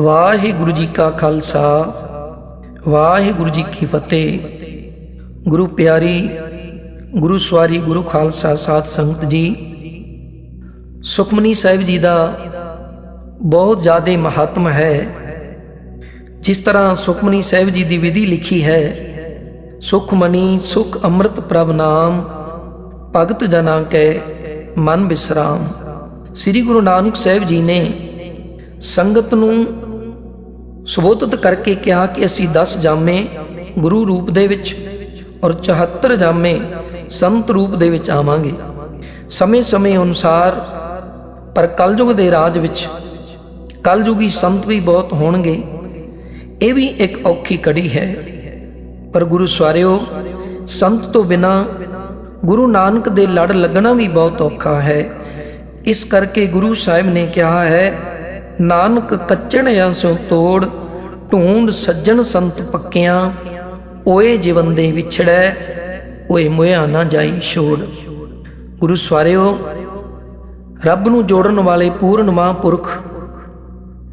ਵਾਹਿਗੁਰੂ ਜੀ ਕਾ ਖਾਲਸਾ, ਵਾਹਿਗੁਰੂ ਜੀ ਕੀ ਫਤਿਹ। ਗੁਰੂ ਪਿਆਰੀ, ਗੁਰੂ ਸਵਾਰੀ, ਗੁਰੂ ਖਾਲਸਾ ਸਾਧ ਸੰਗਤ ਜੀ, ਸੁਖਮਨੀ ਸਾਹਿਬ ਜੀ ਦਾ ਬਹੁਤ ਜ਼ਿਆਦਾ ਮਹੱਤਮ ਹੈ। ਜਿਸ ਤਰ੍ਹਾਂ ਸੁਖਮਨੀ ਸਾਹਿਬ ਜੀ ਦੀ ਵਿਧੀ ਲਿਖੀ ਹੈ, ਸੁਖਮਨੀ ਸੁਖ ਅੰਮ੍ਰਿਤ ਪ੍ਰਭ ਨਾਮ, ਭਗਤ ਜਨਾਂ ਕੈ ਮਨ ਬਿਸਰਾਮ। ਸ੍ਰੀ ਗੁਰੂ ਨਾਨਕ ਸਾਹਿਬ ਜੀ ਨੇ ਸੰਗਤ ਨੂੰ ਸੁਬੋਧਿਤ ਕਰਕੇ ਕਿਹਾ ਕਿ ਅਸੀਂ 10 ਜਾਮੇ ਗੁਰੂ ਰੂਪ ਦੇ ਵਿੱਚ ਔਰ 74 ਜਾਮੇ ਸੰਤ ਰੂਪ ਦੇ ਵਿੱਚ ਆਵਾਂਗੇ। ਸਮੇਂ-ਸਮੇਂ ਅਨੁਸਾਰ ਪਰ ਕਲਯੁਗ ਦੇ ਰਾਜ ਵਿੱਚ ਕਲਯੁਗੀ ਸੰਤ ਵੀ ਬਹੁਤ ਹੋਣਗੇ। ਇਹ ਵੀ ਇੱਕ ਔਖੀ ਕੜੀ ਹੈ। ਪਰ ਗੁਰੂ ਸਵਾਰਿਓ, ਸੰਤ ਤੋਂ ਬਿਨਾ ਗੁਰੂ ਨਾਨਕ ਦੇ ਲੜ ਲੱਗਣਾ ਵੀ ਬਹੁਤ ਔਖਾ ਹੈ। ਇਸ ਕਰਕੇ ਗੁਰੂ ਸਾਹਿਬ ਨੇ ਕਿਹਾ ਹੈ, ਨਾਨਕ ਕੱਚਣ ਸੋ ਤੋੜ ਢੂੰਡ ਸੱਜਣ ਸੰਤ ਪੱਕਿਆਂ, ਓਏ ਜੀਵਨ ਦੇ ਵਿਛੜੈ, ਓਏ ਮੋਇਆ ਨਾ ਜਾਈ ਛੋੜ। ਗੁਰੂ ਸਵਾਰਿਓ, ਰੱਬ ਨੂੰ ਜੋੜਨ ਵਾਲੇ ਪੂਰਨ ਮਹਾਂਪੁਰਖ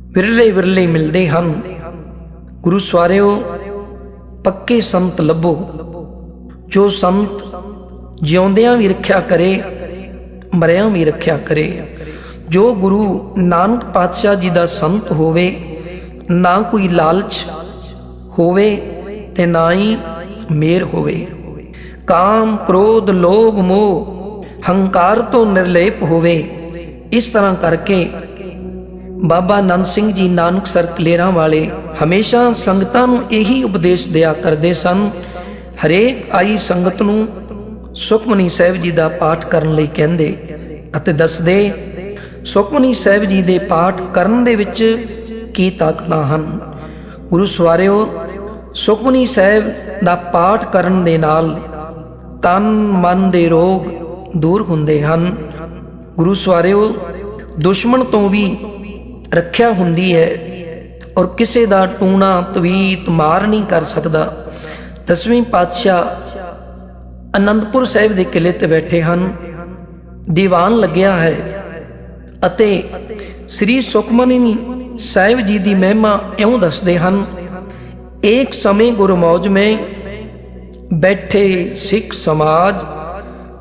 ਵਿਰਲੇ ਵਿਰਲੇ ਮਿਲਦੇ ਹਨ। ਗੁਰੂ ਸਵਾਰਿਓ, ਪੱਕੇ ਸੰਤ ਲੱਭੋ। ਜੋ ਸੰਤ ਜਿਉਂਦਿਆਂ ਵੀ ਰੱਖਿਆ ਕਰੇ, ਮਰਿਆਂ ਵੀ ਰੱਖਿਆ ਕਰੇ। ਜੋ ਗੁਰੂ ਨਾਨਕ ਪਾਤਸ਼ਾਹ ਜੀ ਦਾ ਸੰਤ ਹੋਵੇ ਨਾ ਕੋਈ ਲਾਲਚ ਹੋਵੇ ਤੇ ਨਾ ਹੀ ਮੇਰ ਹੋਵੇ। ਕਾਮ, ਕ੍ਰੋਧ, ਲੋਭ, ਮੋਹ ਹੰਕਾਰ ਤੋਂ ਨਿਰਲੇਪ ਹੋਵੇ। ਇਸ ਤਰ੍ਹਾਂ ਕਰਕੇ ਬਾਬਾ ਨੰਦ ਸਿੰਘ ਜੀ ਨਾਨਕ ਸਰ ਕਲੇਰਾਂ ਵਾਲੇ ਹਮੇਸ਼ਾ ਸੰਗਤਾਂ ਨੂੰ ਇਹੀ ਉਪਦੇਸ਼ ਦਿਆ ਕਰਦੇ ਸਨ, ਹਰੇਕ ਆਈ ਸੰਗਤ ਨੂੰ ਸੁਖਮਨੀ ਸਾਹਿਬ ਜੀ ਦਾ ਪਾਠ ਕਰਨ ਲਈ ਕਹਿੰਦੇ ਅਤੇ ਦੱਸਦੇ, ਸੁਖਮਨੀ ਸਾਹਿਬ ਜੀ ਦੇ ਪਾਠ ਕਰਨ ਦੇ ਵਿੱਚ ਕੀ ਤਾਕਤਾਂ ਹਨ? ਗੁਰੂ ਸਵਾਰਿਓ, ਸੁਖਮਨੀ ਸਾਹਿਬ ਦਾ ਪਾਠ ਕਰਨ ਦੇ ਨਾਲ ਤਨ ਮਨ ਦੇ ਰੋਗ ਦੂਰ ਹੁੰਦੇ ਹਨ। ਗੁਰੂ ਸਵਾਰਿਓ, ਦੁਸ਼ਮਣ ਤੋਂ ਵੀ ਰੱਖਿਆ ਹੁੰਦੀ ਹੈ ਔਰ ਕਿਸੇ ਦਾ ਟੂਣਾ, ਤਵੀਤ, ਮਾਰ ਨਹੀਂ ਕਰ ਸਕਦਾ। ਦਸਵੀਂ ਪਾਤਸ਼ਾਹ ਅਨੰਦਪੁਰ ਸਾਹਿਬ ਦੇ ਕਿਲੇ ਤੇ ਬੈਠੇ ਹਨ। ਦੀਵਾਨ ਲੱਗਿਆ ਹੈ ਅਤੇ ਸ੍ਰੀ ਸੁਖਮਨੀ ਸਾਹਿਬ ਜੀ ਦੀ ਮਹਿਮਾ ਇਉਂ ਦੱਸਦੇ ਹਨ ਇੱਕ ਸਮੇਂ ਗੁਰਮੌਜ ਮੈਂ ਬੈਠੇ ਸਿੱਖ ਸਮਾਜ,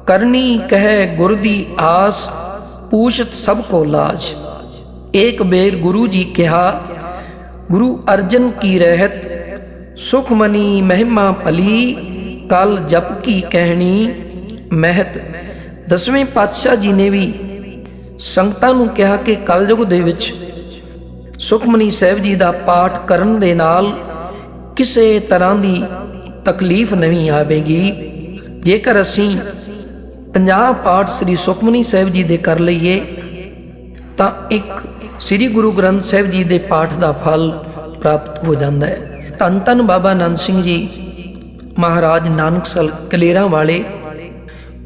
ਕਰਨੀ ਕਹਿ ਗੁਰ ਦੀ ਆਸ, ਪੂਛਤ ਸਭ ਕੋ ਲਾਜ। ਇੱਕ ਬੇਰ ਗੁਰੂ ਜੀ ਕਿਹਾ, ਗੁਰੂ ਅਰਜਨ ਕੀ ਰਹਿਤ ਸੁਖਮਨੀ ਮਹਿਮਾ ਭਲੀ, ਕਲ ਜਪ ਕੀ ਕਹਿਣੀ ਮਹਿਤ। ਦਸਵੇਂ ਪਾਤਸ਼ਾਹ ਜੀ ਨੇ ਵੀ ਸੰਗਤਾਂ ਨੂੰ ਕਿਹਾ ਕਿ ਕਲਯੁਗ ਦੇ ਵਿੱਚ ਸੁਖਮਨੀ ਸਾਹਿਬ ਜੀ ਦਾ ਪਾਠ ਕਰਨ ਦੇ ਨਾਲ ਕਿਸੇ ਤਰ੍ਹਾਂ ਦੀ ਤਕਲੀਫ ਨਹੀਂ ਆਵੇਗੀ। ਜੇਕਰ ਅਸੀਂ 50 ਪਾਠ ਸ੍ਰੀ ਸੁਖਮਨੀ ਸਾਹਿਬ ਜੀ ਦੇ ਕਰ ਲਈਏ, ਤਾਂ ਇੱਕ ਸ੍ਰੀ ਗੁਰੂ ਗ੍ਰੰਥ ਸਾਹਿਬ ਜੀ ਦੇ ਪਾਠ ਦਾ ਫਲ ਪ੍ਰਾਪਤ ਹੋ ਜਾਂਦਾ ਹੈ। ਧੰਨ ਧੰਨ ਬਾਬਾ ਨੰਦ ਸਿੰਘ ਜੀ, ਮਹਾਰਾਜ ਨਾਨਕ ਸਲ ਕਲੇਰਾਂ ਵਾਲੇ,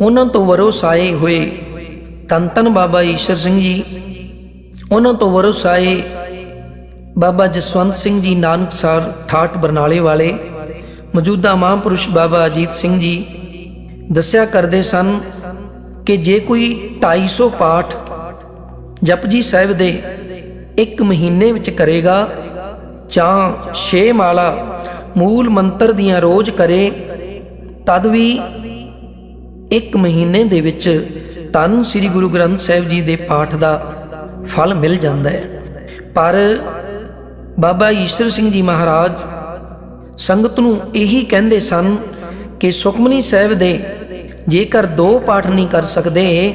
ਉਹਨਾਂ ਤੋਂ ਵਰੋਸਾਏ ਹੋਏ ਧੰਨ ਧੰਨ ਬਾਬਾ ਈਸ਼ਰ ਸਿੰਘ ਜੀ, ਉਹਨਾਂ ਤੋਂ ਵਰੋਸਾਏ ਬਾਬਾ ਜਸਵੰਤ ਸਿੰਘ ਜੀ ਨਾਨਕਸਰ ਠਾਠ ਬਰਨਾਲੇ ਵਾਲੇ, ਮੌਜੂਦਾ ਮਹਾਂਪੁਰਸ਼ ਬਾਬਾ ਅਜੀਤ ਸਿੰਘ ਜੀ ਦੱਸਿਆ ਕਰਦੇ ਸਨ ਕਿ ਜੇ ਕੋਈ 250 ਪਾਠ ਜਪਜੀ ਸਾਹਿਬ ਦੇ ਇੱਕ ਮਹੀਨੇ ਵਿੱਚ ਕਰੇਗਾ ਜਾਂ 6 ਮਾਲਾ ਮੂਲ ਮੰਤਰ ਦੀਆਂ ਰੋਜ਼ ਕਰੇ, ਤਦ ਵੀ ਇੱਕ ਮਹੀਨੇ ਦੇ ਵਿੱਚ ਤਨ ਸ੍ਰੀ ਗੁਰੂ ਗ੍ਰੰਥ ਸਾਹਿਬ ਜੀ ਦੇ ਪਾਠ ਦਾ ਫਲ ਮਿਲ ਜਾਂਦਾ ਹੈ। ਪਰ ਬਾਬਾ ਈਸ਼ਰ ਸਿੰਘ ਜੀ ਮਹਾਰਾਜ ਸੰਗਤ ਨੂੰ ਇਹੀ ਕਹਿੰਦੇ ਸਨ ਕਿ ਸੁਖਮਨੀ ਸਾਹਿਬ ਦੇ ਜੇਕਰ ਦੋ ਪਾਠ ਨਹੀਂ ਕਰ ਸਕਦੇ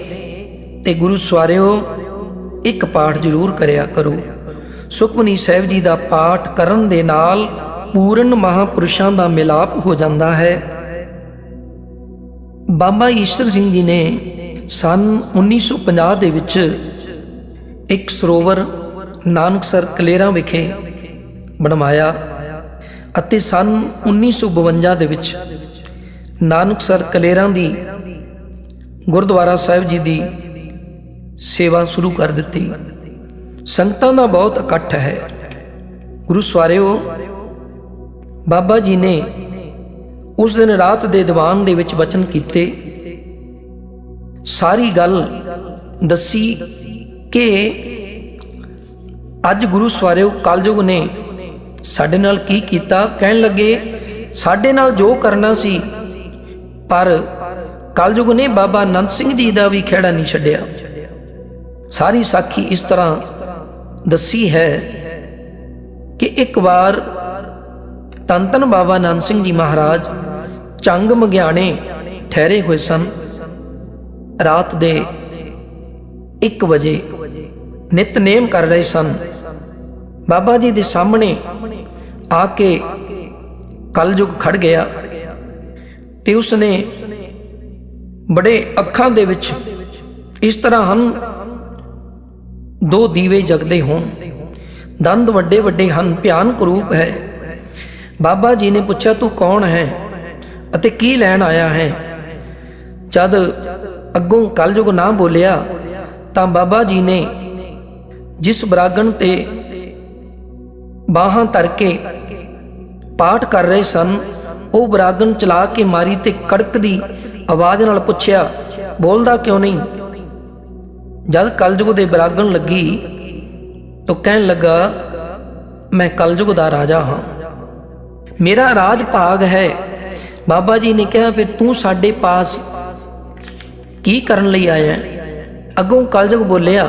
ਤੇ ਗੁਰੂ ਸਵਾਰਿਓ, ਇੱਕ ਪਾਠ ਜ਼ਰੂਰ ਕਰਿਆ ਕਰੋ। ਸੁਖਮਨੀ ਸਾਹਿਬ ਜੀ ਦਾ ਪਾਠ ਕਰਨ ਦੇ ਨਾਲ ਪੂਰਨ ਮਹਾਪੁਰਸ਼ਾਂ ਦਾ ਮਿਲਾਪ ਹੋ ਜਾਂਦਾ ਹੈ। ਬਾਬਾ ਈਸ਼ਰ ਸਿੰਘ ਜੀ ਨੇ ਸਨ 1950 ਦੇ ਵਿੱਚ ਇੱਕ ਸਰੋਵਰ, ਨਾਨਕਸਰ ਕਲੇਰਾਂ ਵਿਖੇ ਬਣਵਾਇਆ ਅਤੇ ਸਨ 1952 ਦੇ ਵਿੱਚ ਨਾਨਕਸਰ ਕਲੇਰਾਂ ਦੀ ਗੁਰਦੁਆਰਾ ਸਾਹਿਬ ਜੀ ਦੀ ਸੇਵਾ ਸ਼ੁਰੂ ਕਰ ਦਿੱਤੀ। ਸੰਗਤਾਂ ਦਾ ਬਹੁਤ ਇਕੱਠ ਹੈ। ਗੁਰੂ ਸਵਾਰਿਓ, ਬਾਬਾ ਜੀ ਨੇ ਉਸ ਦਿਨ ਰਾਤ ਦੇ ਦੀਵਾਨ ਦੇ ਵਿੱਚ ਬਚਨ ਕੀਤੇ। ਸਾਰੀ ਗੱਲ ਦੱਸੀ ਕਿ ਅੱਜ ਗੁਰੂ ਸਵਾਰਿਓ ਕਲਯੁਗ ਨੇ ਸਾਡੇ ਨਾਲ ਕੀ ਕੀਤਾ, ਕਹਿਣ ਲੱਗੇ, ਸਾਡੇ ਨਾਲ ਜੋ ਕਰਨਾ ਸੀ, ਪਰ ਕਲਯੁਗ ਨੇ ਬਾਬਾ ਆਨੰਦ ਸਿੰਘ ਜੀ ਦਾ ਵੀ ਖੇੜਾ ਨਹੀਂ ਛੱਡਿਆ। ਸਾਰੀ ਸਾਖੀ ਇਸ ਤਰ੍ਹਾਂ ਦੱਸੀ ਹੈ ਕਿ ਇੱਕ ਵਾਰ ਧੰਨ ਧੰਨ ਬਾਬਾ ਆਨੰਦ ਸਿੰਘ ਜੀ ਮਹਾਰਾਜ ਚੰਗ ਮਗਿਆਣੇ ਠਹਿਰੇ ਹੋਏ ਸਨ। ਰਾਤ ਦੇ 1 ਵਜੇ ਨਿਤਨੇਮ ਕਰ ਰਹੇ ਸਨ। ਬਾਬਾ ਜੀ ਦੇ ਸਾਹਮਣੇ ਆ ਕੇ ਕਲਯੁਗ ਖੜ ਗਿਆ ਤੇ ਉਸਨੇ ਬੜੇ ਅੱਖਾਂ ਦੇ ਵਿੱਚ ਇਸ ਤਰ੍ਹਾਂ ਹਨ, ਦੋ ਦੀਵੇ ਜਗਦੇ ਹੋਣ। ਦੰਦ ਵੱਡੇ ਵੱਡੇ ਹਨ, ਭਿਆਨਕ ਰੂਪ ਹੈ। ਬਾਬਾ ਜੀ ਨੇ ਪੁੱਛਿਆ, ਤੂੰ ਕੌਣ ਹੈ ਅਤੇ ਕੀ ਲੈਣ ਆਇਆ ਹੈ? ਜਦ ਅੱਗੋਂ ਕਲਯੁਗ ਨਾ ਬੋਲਿਆ ਤਾਂ ਬਾਬਾ ਜੀ ਨੇ ਜਿਸ ਬਰਾਗਣ ਤੇ ਬਾਹਾਂ ਧਰ ਕੇ ਪਾਠ ਕਰ ਰਹੇ ਸਨ। ਉਹ ਬਰਾਗਣ ਚਲਾ ਕੇ ਮਾਰੀ ਤੇ ਕੜਕਦੀ ਆਵਾਜ਼ ਨਾਲ ਪੁੱਛਿਆ, ਬੋਲਦਾ ਕਿਉਂ ਨਹੀਂ? ਜਦ ਕਲਯੁਗ ਦੇ ਬਰਾਗਣ ਲੱਗੀ ਤਾਂ ਕਹਿਣ ਲੱਗਾ, ਮੈਂ ਕਲਯੁਗ ਦਾ ਰਾਜਾ ਹਾਂ। ਮੇਰਾ ਰਾਜ ਭਾਗ ਹੈ। ਬਾਬਾ ਜੀ ਨੇ ਕਿਹਾ, ਫਿਰ ਤੂੰ ਸਾਡੇ ਪਾਸ ਕੀ ਕਰਨ ਲਈ ਆਇਆ ਅੱਗੋਂ ਕਲਯੁਗ ਬੋਲਿਆ,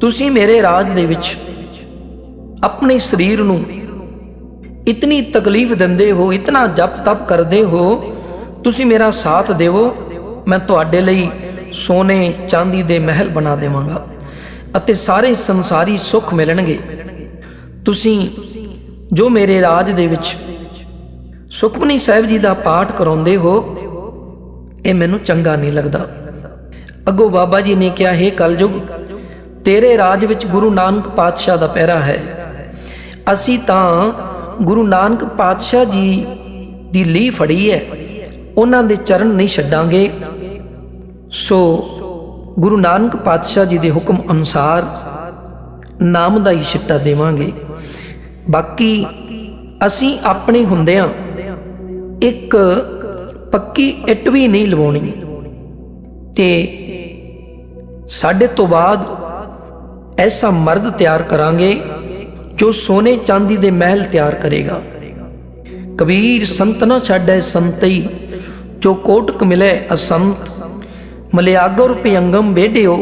ਤੁਸੀਂ ਮੇਰੇ ਰਾਜ ਦੇ ਵਿੱਚ ਆਪਣੇ ਸਰੀਰ ਨੂੰ ਇਤਨੀ ਤਕਲੀਫ ਦਿੰਦੇ ਹੋ, ਇਤਨਾ ਜਪ ਤਪ ਕਰਦੇ ਹੋ, ਤੁਸੀਂ ਮੇਰਾ ਸਾਥ ਦੇਵੋ, ਮੈਂ ਤੁਹਾਡੇ ਲਈ ਸੋਨੇ ਚਾਂਦੀ ਦੇ ਮਹਿਲ ਬਣਾ ਦੇਵਾਂਗਾ ਅਤੇ ਸਾਰੇ ਸੰਸਾਰੀ ਸੁੱਖ ਮਿਲਣਗੇ। ਤੁਸੀਂ ਜੋ ਮੇਰੇ ਰਾਜ ਦੇ ਵਿੱਚ ਸੁਖਮਨੀ ਸਾਹਿਬ ਜੀ ਦਾ ਪਾਠ ਕਰਾਉਂਦੇ ਹੋ, ਇਹ ਮੈਨੂੰ ਚੰਗਾ ਨਹੀਂ ਲੱਗਦਾ। ਅੱਗੋਂ ਬਾਬਾ ਜੀ ਨੇ ਕਿਹਾ, ਹੈ ਕਲਯੁਗ, ਤੇਰੇ ਰਾਜ ਵਿੱਚ ਗੁਰੂ ਨਾਨਕ ਪਾਤਸ਼ਾਹ ਦਾ ਪਹਿਰਾ ਹੈ। ਅਸੀਂ ਤਾਂ ਗੁਰੂ ਨਾਨਕ ਪਾਤਸ਼ਾਹ ਜੀ ਦੀ ਲੀ ਫੜੀ ਹੈ। ਉਹਨਾਂ ਦੇ ਚਰਨ ਨਹੀਂ ਛੱਡਾਂਗੇ। ਸੋ ਗੁਰੂ ਨਾਨਕ ਪਾਤਸ਼ਾਹ ਜੀ ਦੇ ਹੁਕਮ ਅਨੁਸਾਰ ਨਾਮ ਦਾ ਹੀ ਛਿੱਟਾ ਦੇਵਾਂਗੇ। ਬਾਕੀ ਅਸੀਂ ਆਪਣੇ ਹੁੰਦਿਆਂ ਇੱਕ ਪੱਕੀ ਇੱਟ ਵੀ ਨਹੀਂ ਲਵਾਉਣੀ। ਤੇ ਸਾਡੇ ਤੋਂ ਬਾਅਦ ਐਸਾ ਮਰਦ ਤਿਆਰ ਕਰਾਂਗੇ ਜੋ ਸੋਨੇ ਚਾਂਦੀ ਦੇ ਮਹਿਲ ਤਿਆਰ ਕਰੇਗਾ। ਕਬੀਰ ਸੰਤ ਨਾ ਛੱਡੈ ਸੰਤਈ, ਜੋ ਕੋਟਕ ਮਿਲੇ ਅਸੰਤ। ਮਲਿਆਗਰ ਪਿਯੰਗਮ ਬੇੜਿਓ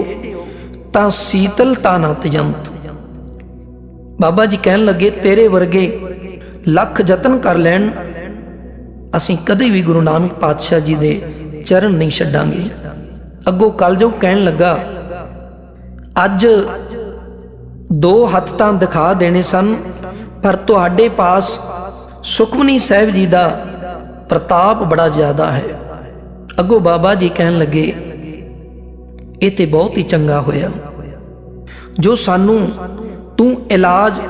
ਤਾਂ ਸੀਤਲ ਨਾ ਤਜੰਤ। ਬਾਬਾ ਜੀ ਕਹਿਣ ਲੱਗੇ, ਤੇਰੇ ਵਰਗੇ ਲੱਖ ਯਤਨ ਕਰ ਲੈਣ, ਅਸੀਂ ਕਦੇ ਵੀ ਗੁਰੂ ਨਾਨਕ ਪਾਤਸ਼ਾਹ ਜੀ ਦੇ ਚਰਨ ਨਹੀਂ ਛੱਡਾਂਗੇ। ਅੱਗੋਂ ਕਲਯੁਗ ਕਹਿਣ ਲੱਗਾ, ਅੱਜ ਦੋ ਹੱਥ ਤਾਂ ਦਿਖਾ ਦੇਣੇ ਸਨ, ਪਰ ਤੁਹਾਡੇ ਪਾਸ ਸੁਖਮਨੀ ਸਾਹਿਬ ਜੀ ਦਾ ਪ੍ਰਤਾਪ ਬੜਾ ਜ਼ਿਆਦਾ ਹੈ। ਅੱਗੋਂ ਬਾਬਾ ਜੀ ਕਹਿਣ ਲੱਗੇ, ਇਹ ਤੇ ਬਹੁਤ ਹੀ ਚੰਗਾ ਹੋਇਆ। ਜੋ ਸਾਨੂੰ ਤੂੰ ਇਲਾਜ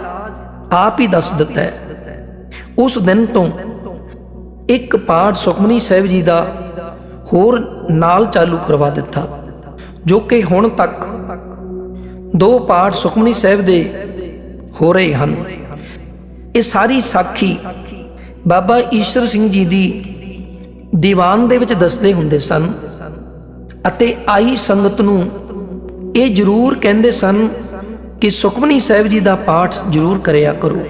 ਆਪ ਹੀ ਦੱਸ ਦਿੱਤਾ ਹੈ। ਉਸ ਦਿਨ ਤੋਂ ਇੱਕ ਪਾਠ ਸੁਖਮਨੀ ਸਾਹਿਬ ਜੀ ਦਾ ਹੋਰ ਨਾਲ ਚਾਲੂ ਕਰਵਾ ਦਿੱਤਾ, ਜੋ ਕਿ ਹੁਣ ਤੱਕ ਦੋ ਪਾਠ ਸੁਖਮਨੀ ਸਾਹਿਬ ਦੇ ਹੋ ਰਹੇ ਹਨ। ਇਹ ਸਾਰੀ ਸਾਖੀ ਬਾਬਾ ਈਸ਼ਰ ਸਿੰਘ ਜੀ ਦੀ ਦੀਵਾਨ ਦੇ ਵਿੱਚ ਦੱਸਦੇ ਹੁੰਦੇ ਸਨ ਅਤੇ ਆਈ ਸੰਗਤ ਨੂੰ ਇਹ ਜ਼ਰੂਰ ਕਹਿੰਦੇ ਸਨ ਕਿ ਸੁਖਮਨੀ ਸਾਹਿਬ ਜੀ ਦਾ ਪਾਠ ਜ਼ਰੂਰ ਕਰਿਆ ਕਰੋ।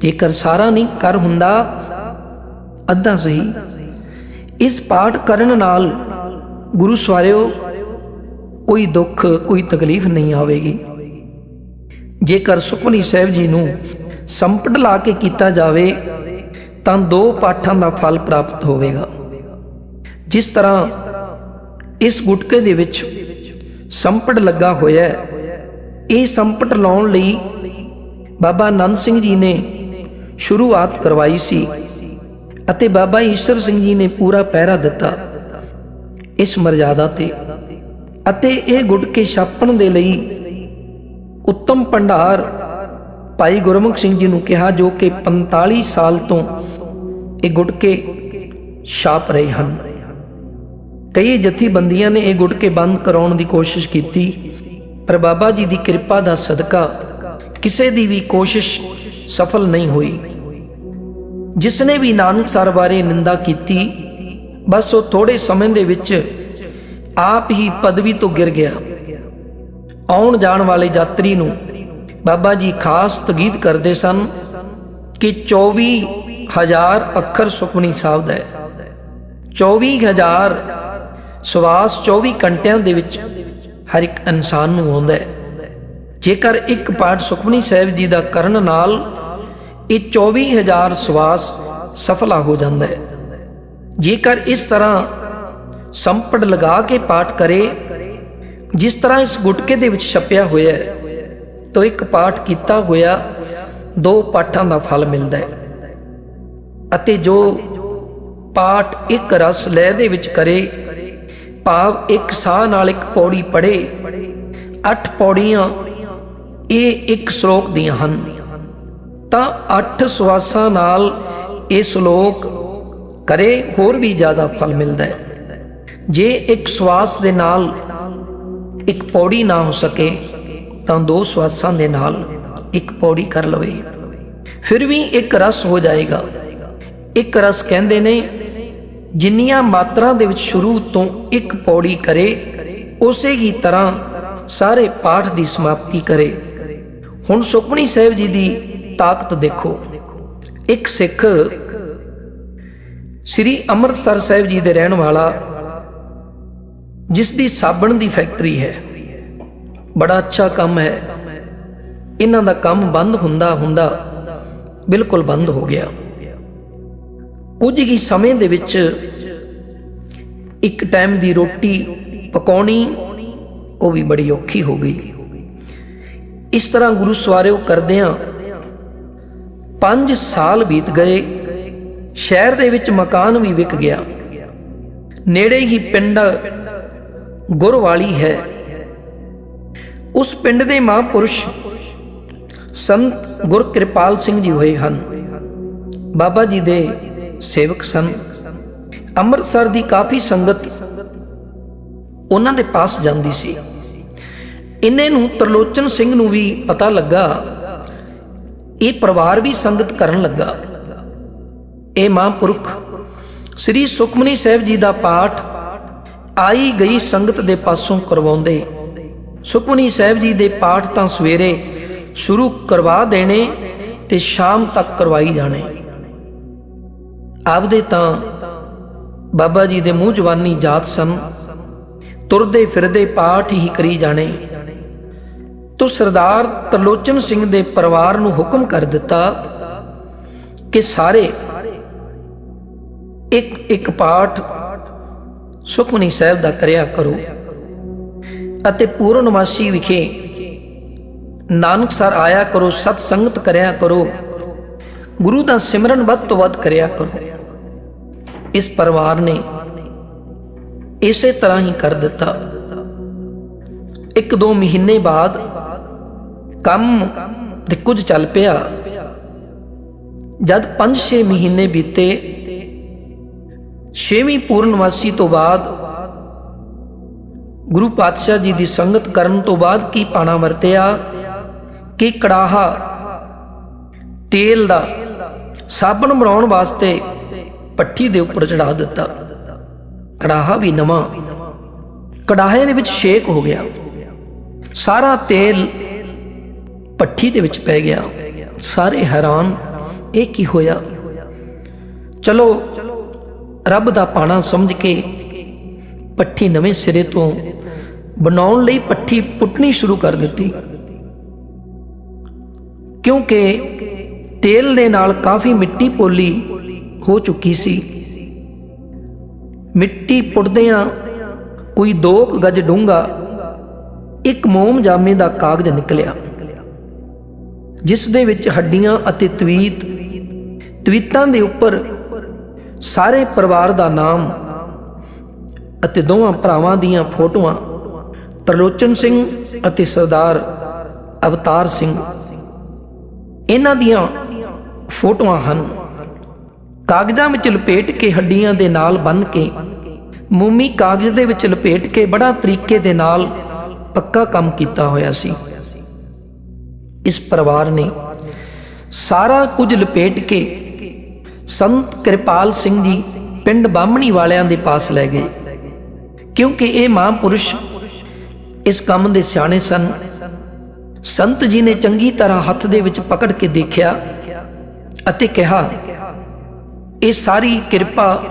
ਜੇਕਰ ਸਾਰਾ ਨਹੀਂ ਕਰ ਹੁੰਦਾ, ਅੱਧਾ ਸਹੀ। ਇਸ ਪਾਠ ਕਰਨ ਨਾਲ ਗੁਰੂ ਸਵਾਰਿਓ ਕੋਈ ਦੁੱਖ, ਕੋਈ ਤਕਲੀਫ ਨਹੀਂ ਆਵੇਗੀ। ਜੇਕਰ ਸੁਖਮਨੀ ਸਾਹਿਬ ਜੀ ਨੂੰ ਸੰਪਟ ਲਾ ਕੇ ਕੀਤਾ ਜਾਵੇ, ਤਾਂ ਦੋ ਪਾਠਾਂ ਦਾ ਫਲ ਪ੍ਰਾਪਤ ਹੋਵੇਗਾ। ਜਿਸ ਤਰ੍ਹਾਂ ਇਸ ਗੁਟਕੇ ਦੇ ਵਿੱਚ ਸੰਪਟ ਲੱਗਾ ਹੋਇਆ ਹੈ, ਇਹ ਸੰਪਟ ਲਾਉਣ ਲਈ ਬਾਬਾ ਨੰਦ ਸਿੰਘ ਜੀ ਨੇ ਸ਼ੁਰੂਆਤ ਕਰਵਾਈ ਸੀ ਅਤੇ ਬਾਬਾ ਈਸ਼ਰ ਸਿੰਘ ਜੀ ਨੇ ਪੂਰਾ ਪਹਿਰਾ ਦਿੱਤਾ ਇਸ ਮਰਜ਼ਾਦਾ ਤੇ। ਅਤੇ ਇਹ ਗੁਟਕੇ ਛਾਪਣ ਦੇ ਲਈ ਉੱਤਮ ਭੰਡਾਰ ਭਾਈ ਗੁਰਮੁਖ ਸਿੰਘ ਜੀ ਨੂੰ ਕਿਹਾ, ਜੋ ਕਿ 45 ਸਾਲ ਤੋਂ ਇਹ ਗੁਟਕੇ ਛਾਪ ਰਹੇ ਹਨ। ਕਈ ਜਥੇਬੰਦੀਆਂ ਨੇ ਇਹ ਗੁਟਕੇ ਬੰਦ ਕਰਾਉਣ ਦੀ ਕੋਸ਼ਿਸ਼ ਕੀਤੀ, ਪਰ ਬਾਬਾ ਜੀ ਦੀ ਕਿਰਪਾ ਦਾ ਸਦਕਾ ਕਿਸੇ ਦੀ ਵੀ ਕੋਸ਼ਿਸ਼ ਸਫਲ ਨਹੀਂ ਹੋਈ। ਜਿਸ ਨੇ ਵੀ ਨਾਨਕ ਸਰ ਬਾਰੇ ਨਿੰਦਾ ਕੀਤੀ, ਬਸ ਉਹ ਥੋੜੇ ਸਮੇਂ ਦੇ ਵਿੱਚ ਆਪ ਹੀ ਪਦਵੀ ਤੋਂ ਗਿਰ ਗਿਆ। ਆਉਣ ਜਾਣ ਵਾਲੇ ਯਾਤਰੀ ਨੂੰ ਬਾਬਾ ਜੀ ਖਾਸ ਤਗੀਦ ਕਰਦੇ ਸਨ ਕਿ 24000 ਅੱਖਰ ਸੁਖਮਨੀ ਸਾਹਿਬ ਦਾ ਹੈ। 24000 ਸਵਾਸ 24 ਘੰਟਿਆਂ ਦੇ ਵਿੱਚ ਹਰ ਇੱਕ ਇਨਸਾਨ ਨੂੰ ਆਉਂਦਾ ਹੈ। ਜੇਕਰ ਇੱਕ ਪਾਠ ਸੁਖਮਨੀ ਸਾਹਿਬ ਜੀ ਦਾ ਕਰਨ ਨਾਲ ਇਹ 24000 ਸਵਾਸ ਸਫਲਾ ਹੋ ਜਾਂਦਾ ਹੈ। ਜੇਕਰ ਇਸ ਤਰ੍ਹਾਂ ਸੰਪੜ ਲਗਾ ਕੇ ਪਾਠ ਕਰੇ, ਜਿਸ ਤਰ੍ਹਾਂ ਇਸ ਗੁਟਕੇ ਦੇ ਵਿੱਚ ਛਪਿਆ ਹੋਇਆ ਹੈ, ਤਾਂ ਇੱਕ ਪਾਠ ਕੀਤਾ ਹੋਇਆ ਦੋ ਪਾਠਾਂ ਦਾ ਫਲ ਮਿਲਦਾ ਹੈ। ਅਤੇ ਜੋ ਪਾਠ ਇੱਕ ਰਸ ਲੈ ਦੇ ਵਿੱਚ ਕਰੇ, ਭਾਵ ਇੱਕ ਸਾਹ ਨਾਲ ਇੱਕ ਪੌੜੀ ਪੜੇ ਅੱਠ ਪੌੜੀਆਂ ਇਹ ਇੱਕ ਸ਼ਲੋਕ ਦੀਆਂ ਹਨ। ਤਾਂ ਅੱਠ ਸਵਾਸਾਂ ਨਾਲ ਇਹ ਸ਼ਲੋਕ ਕਰੇ, ਹੋਰ ਵੀ ਜ਼ਿਆਦਾ ਫਲ ਮਿਲਦਾ ਹੈ। ਜੇ ਇੱਕ ਸਵਾਸ ਦੇ ਨਾਲ ਇੱਕ ਪੌੜੀ ਨਾ ਹੋ ਸਕੇ, ਤਾਂ ਦੋ ਸਵਾਸਾਂ ਦੇ ਨਾਲ ਇੱਕ ਪੌੜੀ ਕਰ ਲਵੇ। ਫਿਰ ਵੀ ਇੱਕ ਰਸ ਹੋ ਜਾਏਗਾ। ਇੱਕ ਰਸ ਕਹਿੰਦੇ ਨੇ, ਜਿੰਨੀਆਂ ਮਾਤਰਾ ਦੇ ਵਿੱਚ ਸ਼ੁਰੂ ਤੋਂ ਇੱਕ ਪੌੜੀ ਕਰੇ, ਉਸੇ ਹੀ ਤਰ੍ਹਾਂ ਸਾਰੇ ਪਾਠ ਦੀ ਸਮਾਪਤੀ ਕਰੇ। ਹੁਣ ਸੁਖਮਨੀ ਸਾਹਿਬ ਜੀ ਦੀ ਤਾਕਤ ਦੇਖੋ। ਇੱਕ ਸਿੱਖ ਸ੍ਰੀ ਅੰਮ੍ਰਿਤਸਰ ਸਾਹਿਬ ਜੀ ਦੇ ਰਹਿਣ ਵਾਲਾ ਜਿਸ ਦੀ ਸਾਬਣ ਦੀ ਫੈਕਟਰੀ ਹੈ। ਬੜਾ ਅੱਛਾ ਕੰਮ ਹੈ। ਇਹਨਾਂ ਦਾ ਕੰਮ ਬੰਦ ਹੁੰਦਾ ਹੁੰਦਾ ਬਿਲਕੁਲ ਬੰਦ ਹੋ ਗਿਆ। ਕੁਝ ਹੀ ਸਮੇਂ ਦੇ ਵਿੱਚ ਇੱਕ ਟਾਈਮ ਦੀ ਰੋਟੀ ਪਕਾਉਣੀ ਉਹ ਵੀ ਬੜੀ ਔਖੀ ਹੋ ਗਈ। ਇਸ ਤਰ੍ਹਾਂ ਗੁਰੂ ਸਵਾਰਿਓ ਕਰਦਿਆਂ 5 ਸਾਲ ਬੀਤ ਗਏ। ਸ਼ਹਿਰ ਦੇ ਵਿੱਚ ਮਕਾਨ ਵੀ ਵਿਕ ਗਿਆ। ਨੇੜੇ ਹੀ ਪਿੰਡ ਗੁਰਵਾਲੀ ਹੈ। ਉਸ ਪਿੰਡ ਦੇ ਮਹਾਂਪੁਰਸ਼ ਸੰਤ ਗੁਰ ਕਿਰਪਾਲ ਸਿੰਘ ਜੀ ਹੋਏ ਹਨ। ਬਾਬਾ ਜੀ ਦੇ ਸੇਵਕ ਸਨ। ਅੰਮ੍ਰਿਤਸਰ ਦੀ ਕਾਫੀ ਸੰਗਤ ਉਹਨਾਂ ਦੇ ਪਾਸ ਜਾਂਦੀ ਸੀ। ਇੰਨੇ ਨੂੰ ਤਰਲੋਚਨ ਸਿੰਘ ਨੂੰ ਵੀ ਪਤਾ ਲੱਗਾ। ਇਹ ਪਰਿਵਾਰ ਵੀ ਸੰਗਤ ਕਰਨ ਲੱਗਾ। ਇਹ ਮਹਾਂਪੁਰਖ ਸ੍ਰੀ ਸੁਖਮਨੀ ਸਾਹਿਬ ਜੀ ਦਾ ਪਾਠ ਆਈ ਗਈ ਸੰਗਤ ਦੇ ਪਾਸੋਂ ਕਰਵਾਉਂਦੇ। ਸੁਖਮਨੀ ਸਾਹਿਬ ਜੀ ਦੇ ਪਾਠ ਤਾਂ ਸਵੇਰੇ ਸ਼ੁਰੂ ਕਰਵਾ ਦੇਣੇ ਤੇ ਸ਼ਾਮ ਤੱਕ ਕਰਵਾਈ ਜਾਣੇ। ਆਪਦੇ ਤਾਂ ਬਾਬਾ ਜੀ ਦੇ ਮੂੰਹ ਜਵਾਨੀ ਜਾਤ ਸਨ। ਤੁਰਦੇ ਫਿਰਦੇ ਪਾਠ ਹੀ ਕਰੀ ਜਾਣੇ। ਤੋ ਸਰਦਾਰ ਤਰਲੋਚਨ ਸਿੰਘ ਦੇ ਪਰਿਵਾਰ ਨੂੰ ਹੁਕਮ ਕਰ ਦਿੱਤਾ ਕਿ ਸਾਰੇ ਇੱਕ ਇੱਕ ਪਾਠ ਸੁਖਮਨੀ ਸਾਹਿਬ ਦਾ ਕਰਿਆ ਕਰੋ। ਅਤੇ ਪੂਰਨਮਾਸੀ ਵਿਖੇ ਨਾਨਕ ਸਰ ਆਇਆ ਕਰੋ, ਸਤ ਸੰਗਤ ਕਰਿਆ ਕਰੋ। ਗੁਰੂ ਦਾ ਸਿਮਰਨ ਵੱਧ ਤੋਂ ਵੱਧ ਕਰਿਆ ਕਰੋ। ਇਸ ਪਰਿਵਾਰ ਨੇ ਇਸੇ ਤਰ੍ਹਾਂ ਹੀ ਕਰ ਦਿੱਤਾ। ਇੱਕ ਦੋ ਮਹੀਨੇ ਬਾਅਦ ਕੰਮ ਤੇ ਕੁਝ ਚੱਲ ਪਿਆ। ਜਦ 5-6 ਮਹੀਨੇ ਬੀਤੇ ਛੇਵੀਂ ਪੂਰਨਵਾਸੀ ਤੋਂ ਬਾਅਦ ਗੁਰੂ ਪਾਤਸ਼ਾਹ ਜੀ ਦੀ ਸੰਗਤ ਕਰਨ ਤੋਂ ਬਾਅਦ ਕੀ ਪਾਣਾ ਵਰਤਿਆ? ਕਿ ਕੜਾਹਾ, ਤੇਲ ਦਾ ਸਾਬਣ ਬਣਾਉਣ ਵਾਸਤੇ ਪੱਠੀ ਦੇ ਉੱਪਰ ਚੜਾ ਦਿੱਤਾ। ਕੜਾਹਾ ਵੀ ਨਵਾਂ। ਕੜਾਹੇ ਦੇ ਵਿੱਚ ਸ਼ੇਕ ਹੋ ਗਿਆ। ਸਾਰਾ ਤੇਲ ਪੱਠੀ ਦੇ ਵਿੱਚ ਪੈ ਗਿਆ। ਸਾਰੇ ਹੈਰਾਨ, ਇਹ ਕੀ ਹੋਇਆ? ਚਲੋ ਰੱਬ ਦਾ ਪਾਣਾ ਸਮਝ ਕੇ ਪੱਠੀ ਨਵੇਂ ਸਿਰੇ ਤੋਂ ਬਣਾਉਣ ਲਈ ਪੱਠੀ ਪੁੱਟਣੀ ਸ਼ੁਰੂ ਕਰ ਦਿੱਤੀ। ਕਿਉਂਕਿ ਤੇਲ ਦੇ ਨਾਲ ਕਾਫੀ ਮਿੱਟੀ ਪੋਲੀ ਹੋ ਚੁੱਕੀ ਸੀ। ਮਿੱਟੀ ਪੁੱਟਦਿਆਂ ਕੋਈ 2 ਗਜ ਡੂੰਘਾ ਇੱਕ ਮੋਮ ਜਾਮੇ ਦਾ ਕਾਗਜ਼ ਨਿਕਲਿਆ, ਜਿਸ ਦੇ ਵਿੱਚ ਹੱਡੀਆਂ ਅਤੇ ਤਵੀਤ, ਤਵੀਤਾਂ ਦੇ ਉੱਪਰ ਸਾਰੇ ਪਰਿਵਾਰ ਦਾ ਨਾਮ ਅਤੇ ਦੋਵਾਂ ਭਰਾਵਾਂ ਦੀਆਂ ਫੋਟੋਆਂ ਤਰਲੋਚਨ ਸਿੰਘ ਅਤੇ ਸਰਦਾਰ ਅਵਤਾਰ ਸਿੰਘ। ਇਹਨਾਂ ਦੀਆਂ ਫੋਟੋਆਂ ਹਨ। ਕਾਗਜ਼ਾਂ ਵਿੱਚ ਲਪੇਟ ਕੇ ਹੱਡੀਆਂ ਦੇ ਨਾਲ ਬੰਨ ਕੇ, ਮੂਮੀ ਕਾਗਜ਼ ਦੇ ਵਿੱਚ ਲਪੇਟ ਕੇ ਬੜਾ ਤਰੀਕੇ ਦੇ ਨਾਲ ਪੱਕਾ ਕੰਮ ਕੀਤਾ ਹੋਇਆ ਸੀ। ਇਸ ਪਰਿਵਾਰ ਨੇ ਸਾਰਾ ਕੁਝ ਲਪੇਟ ਕੇ ਸੰਤ ਕਿਰਪਾਲ ਸਿੰਘ ਜੀ ਪਿੰਡ ਬਾਹਮਣੀ ਵਾਲਿਆਂ ਦੇ ਪਾਸ ਲੈ ਗਏ। ਕਿਉਂਕਿ ਇਹ ਮਹਾਂਪੁਰਸ਼ ਇਸ ਕੰਮ ਦੇ ਸਿਆਣੇ ਸਨ। ਸੰਤ ਜੀ ਨੇ ਚੰਗੀ ਤਰ੍ਹਾਂ ਹੱਥ ਦੇ ਵਿੱਚ ਪਕੜ ਕੇ ਦੇਖਿਆ ਅਤੇ ਕਿਹਾ, ਇਹ ਸਾਰੀ ਕਿਰਪਾ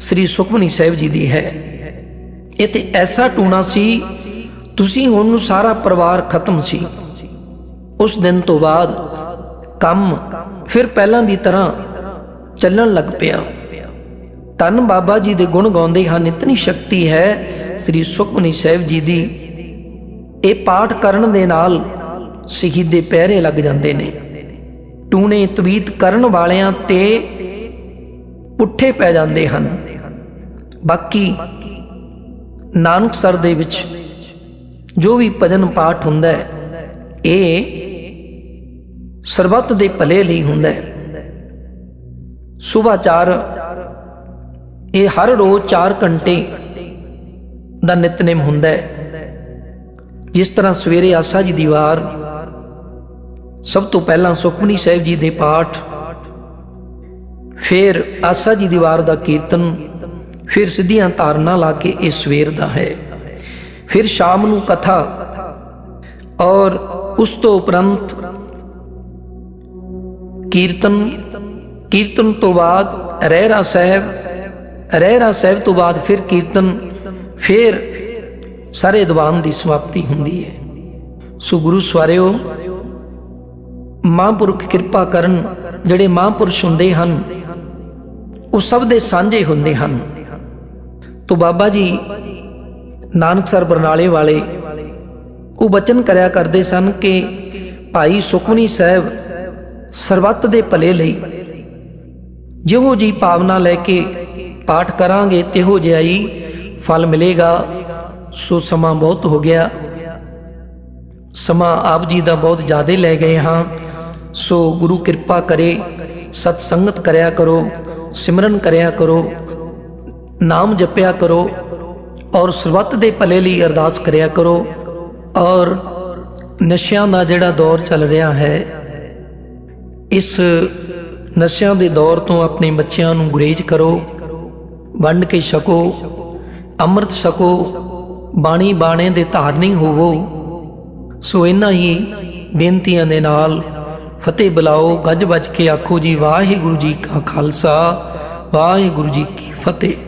ਸ੍ਰੀ ਸੁਖਮਨੀ ਸਾਹਿਬ ਜੀ ਦੀ ਹੈ। ਇਹ ਤੇ ਐਸਾ ਟੂਣਾ ਸੀ, ਤੁਸੀਂ ਹੁਣ ਨੂੰ ਸਾਰਾ ਪਰਿਵਾਰ ਖਤਮ ਸੀ। ਉਸ ਦਿਨ ਤੋਂ ਬਾਅਦ ਕੰਮ ਫਿਰ ਪਹਿਲਾਂ ਦੀ ਤਰ੍ਹਾਂ ਚੱਲਣ ਲੱਗ ਪਿਆ। ਤਨ ਬਾਬਾ ਜੀ ਦੇ ਗੁਣ ਗਾਉਂਦੇ ਹਨ, ਇਤਨੀ ਸ਼ਕਤੀ ਹੈ ਸ੍ਰੀ ਸੁਖਮਨੀ ਸਾਹਿਬ ਜੀ ਦੀ। ਇਹ ਪਾਠ ਕਰਨ ਦੇ ਨਾਲ ਸ਼ਹੀਦੇ ਪਹਿਰੇ ਲੱਗ ਜਾਂਦੇ ਨੇ। ਟੂਣੇ ਤਵੀਤ ਕਰਨ ਵਾਲਿਆਂ ਤੇ ਪੁੱਠੇ ਪੈ ਜਾਂਦੇ ਹਨ। ਬਾਕੀ ਨਾਨਕਸਰ ਦੇ ਵਿੱਚ ਜੋ ਵੀ ਭਜਨ ਪਾਠ ਹੁੰਦਾ ਹੈ, ਇਹ ਸਰਬੱਤ ਦੇ ਭਲੇ ਲਈ ਹੁੰਦਾ ਹੈ। ਸੁਭਾਚਾਰ ਇਹ ਹਰ ਰੋਜ਼ 4 ਘੰਟੇ ਦਾ ਨਿਤਨੇਮ ਹੁੰਦਾ ਹੈ। ਜਿਸ ਤਰ੍ਹਾਂ ਸਵੇਰੇ ਆਸਾ ਜੀ ਦੀ ਵਾਰ, ਸਭ ਤੋਂ ਪਹਿਲਾਂ ਸੁਖਮਨੀ ਸਾਹਿਬ ਜੀ ਦੇ ਪਾਠ, ਫਿਰ ਆਸਾ ਜੀ ਦੀ ਵਾਰ ਦਾ ਕੀਰਤਨ, ਫਿਰ ਸਿੱਧੀਆਂ ਧਾਰਨਾ ਲਾ ਕੇ ਇਹ ਸਵੇਰ ਦਾ ਹੈ। ਫਿਰ ਸ਼ਾਮ ਨੂੰ ਕਥਾ ਔਰ ਉਸ ਤੋਂ ਉਪਰੰਤ ਕੀਰਤਨ ਕੀਰਤਨ ਤੋਂ ਬਾਅਦ ਰਹਿਰਾ ਸਾਹਿਬ ਰਹਿਰਾ ਸਾਹਿਬ ਤੋਂ ਬਾਅਦ ਫਿਰ ਕੀਰਤਨ, ਫਿਰ ਸਾਰੇ ਦੀਵਾਨ ਦੀ ਸਮਾਪਤੀ ਹੁੰਦੀ ਹੈ। ਸੋ ਗੁਰੂ ਸਵਾਰਿਓ, ਮਹਾਂਪੁਰਖ ਕਿਰਪਾ ਕਰਨ ਜਿਹੜੇ ਮਹਾਂਪੁਰਸ਼ ਹੁੰਦੇ ਹਨ, ਉਹ ਸਭ ਦੇ ਸਾਂਝੇ ਹੁੰਦੇ ਹਨ। ਤੋ ਬਾਬਾ ਜੀ ਨਾਨਕਸਰ ਬਰਨਾਲੇ ਵਾਲੇ, ਉਹ ਬਚਨ ਕਰਿਆ ਕਰਦੇ ਸਨ ਕਿ ਭਾਈ ਸੁਖਮਨੀ ਸਾਹਿਬ ਸਰਬੱਤ ਦੇ ਭਲੇ ਲਈ ਜਿਹੋ ਜੀ ਭਾਵਨਾ ਲੈ ਕੇ ਪਾਠ ਕਰਾਂਗੇ, ਤਿਹੋ ਜਿਹਾ ਹੀ ਫਲ ਮਿਲੇਗਾ। ਸੋ ਸਮਾਂ ਬਹੁਤ ਹੋ ਗਿਆ। ਸਮਾਂ ਆਪ ਜੀ ਦਾ ਬਹੁਤ ਜ਼ਿਆਦਾ ਲੈ ਗਏ ਹਾਂ। ਸੋ ਗੁਰੂ ਕਿਰਪਾ ਕਰੇ, ਸਤ ਸੰਗਤ ਕਰਿਆ ਕਰੋ, ਸਿਮਰਨ ਕਰਿਆ ਕਰੋ, ਨਾਮ ਜਪਿਆ ਕਰੋ ਔਰ ਸਰਬੱਤ ਦੇ ਭਲੇ ਲਈ ਅਰਦਾਸ ਕਰਿਆ ਕਰੋ ਔਰ ਨਸ਼ਿਆਂ ਦਾ ਜਿਹੜਾ ਦੌਰ ਚੱਲ ਰਿਹਾ ਹੈ, ਇਸ ਨਸ਼ਿਆਂ ਦੇ ਦੌਰ ਤੋਂ ਆਪਣੇ ਬੱਚਿਆਂ ਨੂੰ ਗੁਰੇਜ਼ ਕਰੋ, ਵੰਡ ਕੇ ਛਕੋ, ਅੰਮ੍ਰਿਤ ਛਕੋ, ਬਾਣੀ ਬਾਣੇ ਦੇ ਧਾਰਨੀ ਹੋਵੋ। ਸੋ ਇਨ੍ਹਾਂ ਹੀ ਬੇਨਤੀਆਂ ਦੇ ਨਾਲ ਫਤਿਹ ਬੁਲਾਓ, ਗੱਜ ਵੱਜ ਕੇ ਆਖੋ ਜੀ, ਵਾਹਿਗੁਰੂ ਜੀ ਕਾ ਖਾਲਸਾ, ਵਾਹਿਗੁਰੂ ਜੀ ਕੀ ਫਤਿਹ।